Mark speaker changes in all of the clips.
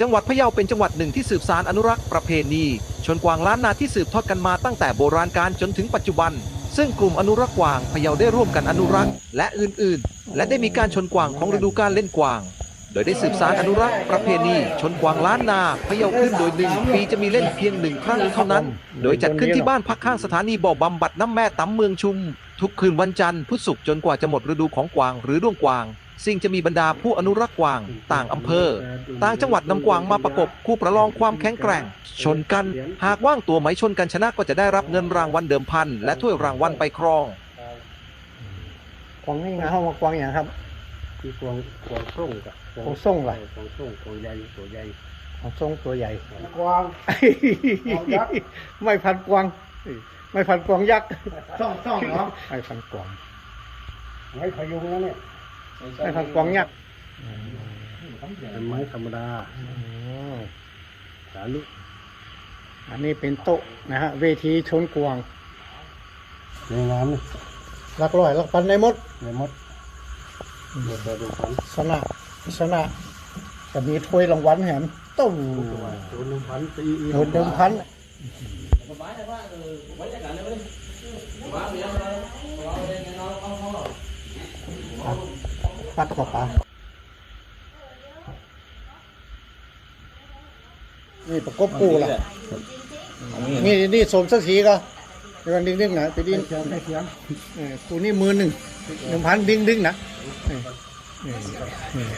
Speaker 1: จังหวัดพะเยาเป็นจังหวัดหนึ่งที่สืบสานอนุรักษ์ประเพณี ชนกวางล้านนาที่สืบทอดกันมาตั้งแต่โบราณกาลจนถึงปัจจุบัน ซึ่งกลุ่มอนุรักษ์กวางพะเยาได้ร่วมกันอนุรักษ์และอื่นๆ และได้มีการชนกวางของฤดูกาลเล่นกวาง ยได้สืบสารอนุรักษ์ประเพณี ชนกวางล้านนาพะเยาขึ้นโดยหนึ่งปีจะมีเล่นเพียงหนึ่งครั้งเท่านั้น โดยจัดขึ้นที่บ้านพักข้างสถานีบ่อบำบัดน้ำแม่ตำเมืองชุม ทุกคืนวันจันทร์พุธศุกร์จนกว่าจะหมดฤดูของกวางหรือด้วงกวางซึ่งจะมีบรรดาผู้อนุรักษ์กวางต่างอำเภอ ต่างจังหวัดนำกวางมาประกบคู่ประลองความแข็งแกร่ง ชนกัน หากว่างตัวไหมชนกันชนะก็จะได้รับเงินรางวัลเดิมพันและถ้วยรางวัลไปครอง
Speaker 2: กวางนี่ไงห้องว่ากวางอย่างครับ
Speaker 3: คือกวางกวางส่งกับ
Speaker 2: กวางส่งเหรอ
Speaker 3: กวางส่งกวางใหญ่ตัวใหญ่
Speaker 2: ของทรงตัวใหญ่
Speaker 3: กวาง ยักษ์
Speaker 2: ไม่พันกวางไม่พันกวางยักษ์
Speaker 3: ส่องส่องเหรอ
Speaker 2: ไม่พันกวาง
Speaker 3: ไม้พยุงนะเนี่ย
Speaker 2: ไม่พันกวางยักษ์
Speaker 3: เป็นไม้ธรรมดา
Speaker 2: อ๋อ
Speaker 3: สาลุ
Speaker 2: อันนี้เป็นโต๊ะนะฮะเวทีชนกวาง
Speaker 3: ในน้ำนี่
Speaker 2: หลักร้อยหลักพันในหมด
Speaker 3: ในมด เดี๋ยวไปดูกัน
Speaker 2: ชนะชนะจะมีถ้วยรางวัลแหมตู้
Speaker 3: ตัวหนึ่งพันปีอี
Speaker 2: โดนเดิมพันปัดกว่าปลานี่ประกบปูล่ะนี่นี่สมสักสีก็เดี๋ยวกันดึงดึงๆนะไปดิ้น
Speaker 3: เสียงให้เสียง
Speaker 2: เออปูนี่มือหนึ่งหนึ่งพันดึงดึงๆนะเออเออเออ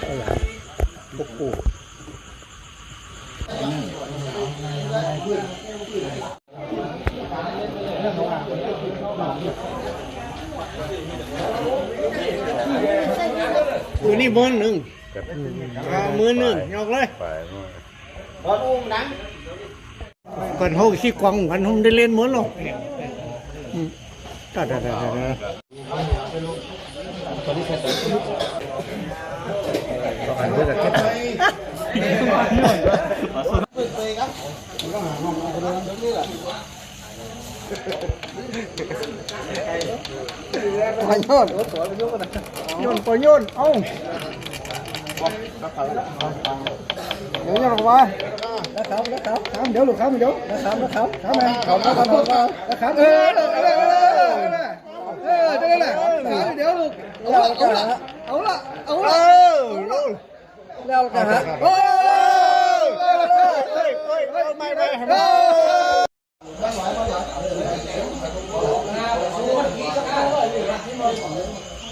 Speaker 2: เอาล่ะประกบปูมือนี่มือหนึ่งอ่ามือหนึ่งยกเลยก่อนห้องขี้กวาง กันห้องได้เล่นเหมือนหรอกอืมได้ได้ได้ได้ปล่อยโยนโยนปล่อยโยนเอ้า เดี๋ยวโยนออกมาแล้วครับแล้วครับครับเดี๋ยวลูกครับเดี๋ยวแล้วครับแล้วครับครับแม่ขอบคุณครั